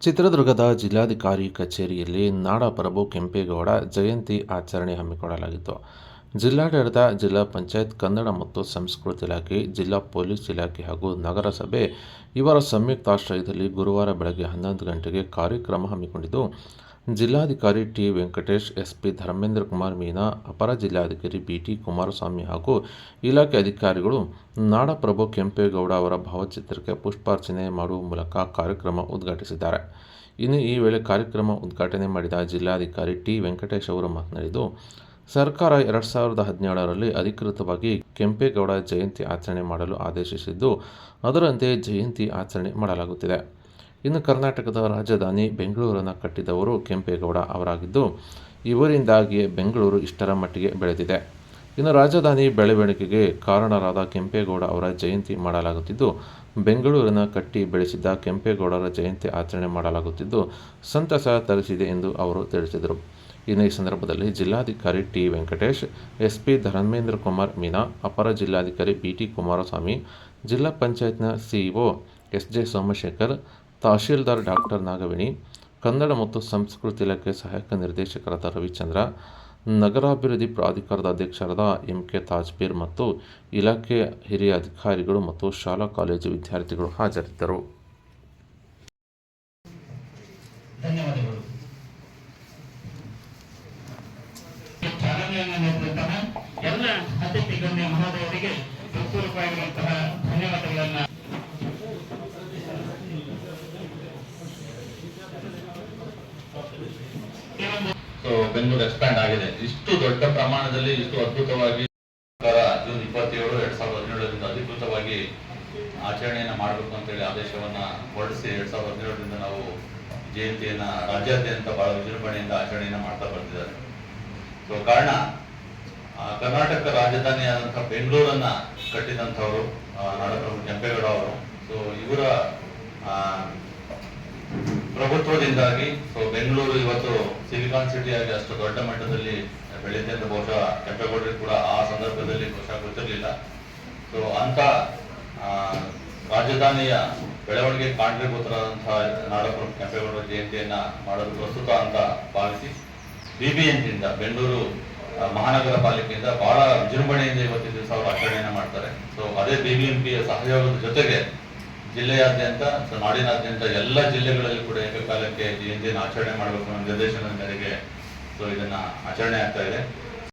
ಚಿತ್ರದುರ್ಗದ ಜಿಲ್ಲಾಧಿಕಾರಿ ಕಚೇರಿಯಲ್ಲಿ ನಾಡಪ್ರಭು ಕೆಂಪೇಗೌಡ ಜಯಂತಿ ಆಚರಣೆ ಹಮ್ಮಿಕೊಳ್ಳಲಾಗಿತ್ತು. ಜಿಲ್ಲಾಡಳಿತ, ಜಿಲ್ಲಾ ಪಂಚಾಯತ್, ಕನ್ನಡ ಮತ್ತು ಸಂಸ್ಕೃತಿ ಇಲಾಖೆ, ಜಿಲ್ಲಾ ಪೊಲೀಸ್ ಇಲಾಖೆ ಹಾಗೂ ನಗರಸಭೆ ಇವರ ಸಂಯುಕ್ತಾಶ್ರಯದಲ್ಲಿ ಗುರುವಾರ ಬೆಳಗ್ಗೆ ಹನ್ನೊಂದು ಗಂಟೆಗೆ ಕಾರ್ಯಕ್ರಮ ಹಮ್ಮಿಕೊಂಡಿದ್ದು, ಜಿಲ್ಲಾಧಿಕಾರಿ ಟಿ. ವೆಂಕಟೇಶ್, ಎಸ್ಪಿ ಧರ್ಮೇಂದ್ರ ಕುಮಾರ್ ಮೀನಾ, ಅಪರ ಜಿಲ್ಲಾಧಿಕಾರಿ ಬಿ. ಟಿ. ಕುಮಾರಸ್ವಾಮಿ ಹಾಗೂ ಇಲಾಖೆ ಅಧಿಕಾರಿಗಳು ನಾಡಪ್ರಭು ಕೆಂಪೇಗೌಡ ಅವರ ಭಾವಚಿತ್ರಕ್ಕೆ ಪುಷ್ಪಾರ್ಚನೆ ಮಾಡುವ ಮೂಲಕ ಕಾರ್ಯಕ್ರಮ ಉದ್ಘಾಟಿಸಿದ್ದಾರೆ. ಇನ್ನು ಈ ವೇಳೆ ಕಾರ್ಯಕ್ರಮ ಉದ್ಘಾಟನೆ ಮಾಡಿದ ಜಿಲ್ಲಾಧಿಕಾರಿ ಟಿ. ವೆಂಕಟೇಶ್ ಅವರು ಮಾತನಾಡಿದ್ದು ಸರ್ಕಾರ ಎರಡು ಸಾವಿರದ ಹದಿನೇಳರಲ್ಲಿ ಅಧಿಕೃತವಾಗಿ ಕೆಂಪೇಗೌಡ ಜಯಂತಿ ಆಚರಣೆ ಮಾಡಲು ಆದೇಶಿಸಿದ್ದು, ಅದರಂತೆ ಜಯಂತಿ ಆಚರಣೆ ಮಾಡಲಾಗುತ್ತಿದೆ. ಇನ್ನು ಕರ್ನಾಟಕದ ರಾಜಧಾನಿ ಬೆಂಗಳೂರನ್ನು ಕಟ್ಟಿದವರು ಕೆಂಪೇಗೌಡ ಅವರಾಗಿದ್ದು, ಇವರಿಂದಾಗಿಯೇ ಬೆಂಗಳೂರು ಇಷ್ಟರ ಮಟ್ಟಿಗೆ ಬೆಳೆದಿದೆ. ಇನ್ನು ರಾಜಧಾನಿ ಬೆಳವಣಿಗೆಗೆ ಕಾರಣರಾದ ಕೆಂಪೇಗೌಡ ಅವರ ಜಯಂತಿ ಮಾಡಲಾಗುತ್ತಿದ್ದು ಬೆಂಗಳೂರಿನ ಕಟ್ಟಿ ಬೆಳೆಸಿದ್ದ ಕೆಂಪೇಗೌಡರ ಜಯಂತಿ ಆಚರಣೆ ಮಾಡಲಾಗುತ್ತಿದ್ದು, ಸಂತಸ ತರಿಸಿದೆ ಎಂದು ಅವರು ತಿಳಿಸಿದರು. ಇನ್ನು ಈ ಸಂದರ್ಭದಲ್ಲಿ ಜಿಲ್ಲಾಧಿಕಾರಿ ಟಿ ವೆಂಕಟೇಶ್, ಎಸ್ಪಿ ಧರ್ಮೇಂದ್ರ ಕುಮಾರ್ ಮೀನಾ, ಅಪರ ಜಿಲ್ಲಾಧಿಕಾರಿ ಬಿ ಟಿ ಕುಮಾರಸ್ವಾಮಿ, ಜಿಲ್ಲಾ ಪಂಚಾಯತ್ನ CEO S J Somashekar, tahsildar doctor Nagaveni, Kannada ಮತ್ತು ಸಂಸ್ಕೃತಿ ಇಲಾಖೆ ಸಹಾಯಕ ನಿರ್ದೇಶಕರಾದ ರವಿಚಂದ್ರ, ನಗರಾಭಿವೃದ್ಧಿ ಪ್ರಾಧಿಕಾರದ ಅಧ್ಯಕ್ಷರಾದ ಎಂ ಕೆ ತಾಜ್ಬೀರ್ ಮತ್ತು ಇಲಾಖೆಯ ಹಿರಿಯ ಅಧಿಕಾರಿಗಳು ಮತ್ತು ಶಾಲಾ ಕಾಲೇಜು ವಿದ್ಯಾರ್ಥಿಗಳು ಹಾಜರಿದ್ದರು. ಚಾಲನೆಯನ್ನು ನೀಡಿದಂತಹ ಎಲ್ಲ ಅತಿಥಿ ಗಣ್ಯ ಮಹೋದಯರಿಗೆ ಹೃತ್ಪೂರ್ವಕವಾಗಿರುವಂತಹ ಧನ್ಯವಾದಗಳನ್ನ ಬೆಂಗಳೂರು ಎಕ್ಸ್ಪ್ಯಾಂಡ್ ಆಗಿದೆ. ಇಷ್ಟು ದೊಡ್ಡ ಪ್ರಮಾಣದಲ್ಲಿ, ಇಷ್ಟು ಅದ್ಭುತವಾಗಿ ಜೂನ್ ಇಪ್ಪತ್ತೇಳು, ಎರಡ್ ಸಾವಿರದ ಹದಿನೇಳರಿಂದ ಅಧಿಕೃತವಾಗಿ ಆಚರಣೆಯನ್ನ ಮಾಡಬೇಕು ಅಂತೇಳಿ ಆದೇಶವನ್ನ ಹೊರಡಿಸಿ, ಎರಡ್ ಸಾವಿರದ ಹದಿನೇಳರಿಂದ ನಾವು ಜಯಂತಿಯನ್ನ ರಾಜ್ಯಾದ್ಯಂತ ಬಹಳ ವಿಜೃಂಭಣೆಯಿಂದ ಆಚರಣೆಯನ್ನು ಮಾಡ್ತಾ ಬರ್ತಿದ್ದಾರೆ. ಕಾರಣ ಕರ್ನಾಟಕ ರಾಜಧಾನಿಯಾದಂಥ ಬೆಂಗಳೂರನ್ನ ಕಟ್ಟಿದಂಥವರು ನಾಡಪ್ರಭು ಕೆಂಪೇಗೌಡ ಅವರು. ಸೊ ಇವರ ಪ್ರಭುತ್ವದಿಂದಾಗಿ, ಸೊ ಬೆಂಗಳೂರು ಇವತ್ತು ಸಿಲಿಕಾನ್ ಆಗಿ ಅಷ್ಟು ದೊಡ್ಡ ಮಟ್ಟದಲ್ಲಿ ಬೆಳೆದಿದೆ ಅಂತ ಬಹುಶಃ ಕೆಂಪೇಗೌಡರಿಗೆ ಕೂಡ ಆ ಸಂದರ್ಭದಲ್ಲಿ ಬಹುಶಃ ಗೊತ್ತಿರಲಿಲ್ಲ. ಸೊ ಅಂತ ರಾಜಧಾನಿಯ ಬೆಳವಣಿಗೆ ಕಾರಣೀಭೂತರಾದಂತಹ ನಾಡಪ್ರಭು ಕೆಂಪೇಗೌಡರ ಜಯಂತಿಯನ್ನ ಮಾಡಲು ಪ್ರಸ್ತುತ ಅಂತ ಭಾವಿಸಿ ಬಿಬಿಎಂಪಿಯಿಂದ ಬೆಂಗಳೂರು ಮಹಾನಗರ ಪಾಲಿಕೆಯಿಂದ ಬಹಳ ವಿಜೃಂಭಣೆಯಿಂದ ಇವತ್ತಿನ ದಿವಸ ಅವರು ಆಚರಣೆಯನ್ನು ಮಾಡ್ತಾರೆ. ಸೊ ಅದೇ ಬಿಬಿಎಂಪಿಯ ಸಹಯೋಗದ ಜೊತೆಗೆ ಜಿಲ್ಲೆಯಾದ್ಯಂತ, ಸೊ, ನಾಡಿನಾದ್ಯಂತ ಎಲ್ಲ ಜಿಲ್ಲೆಗಳಲ್ಲಿ ಕೂಡ ಏಕಕಾಲಕ್ಕೆ ಜಯಂತಿಯನ್ನು ಆಚರಣೆ ಮಾಡಬೇಕು ಅನ್ನೋ ನಿರ್ದೇಶನದ ಮೇರೆಗೆ ಸೊ ಇದನ್ನ ಆಚರಣೆ ಆಗ್ತಾ ಇದೆ.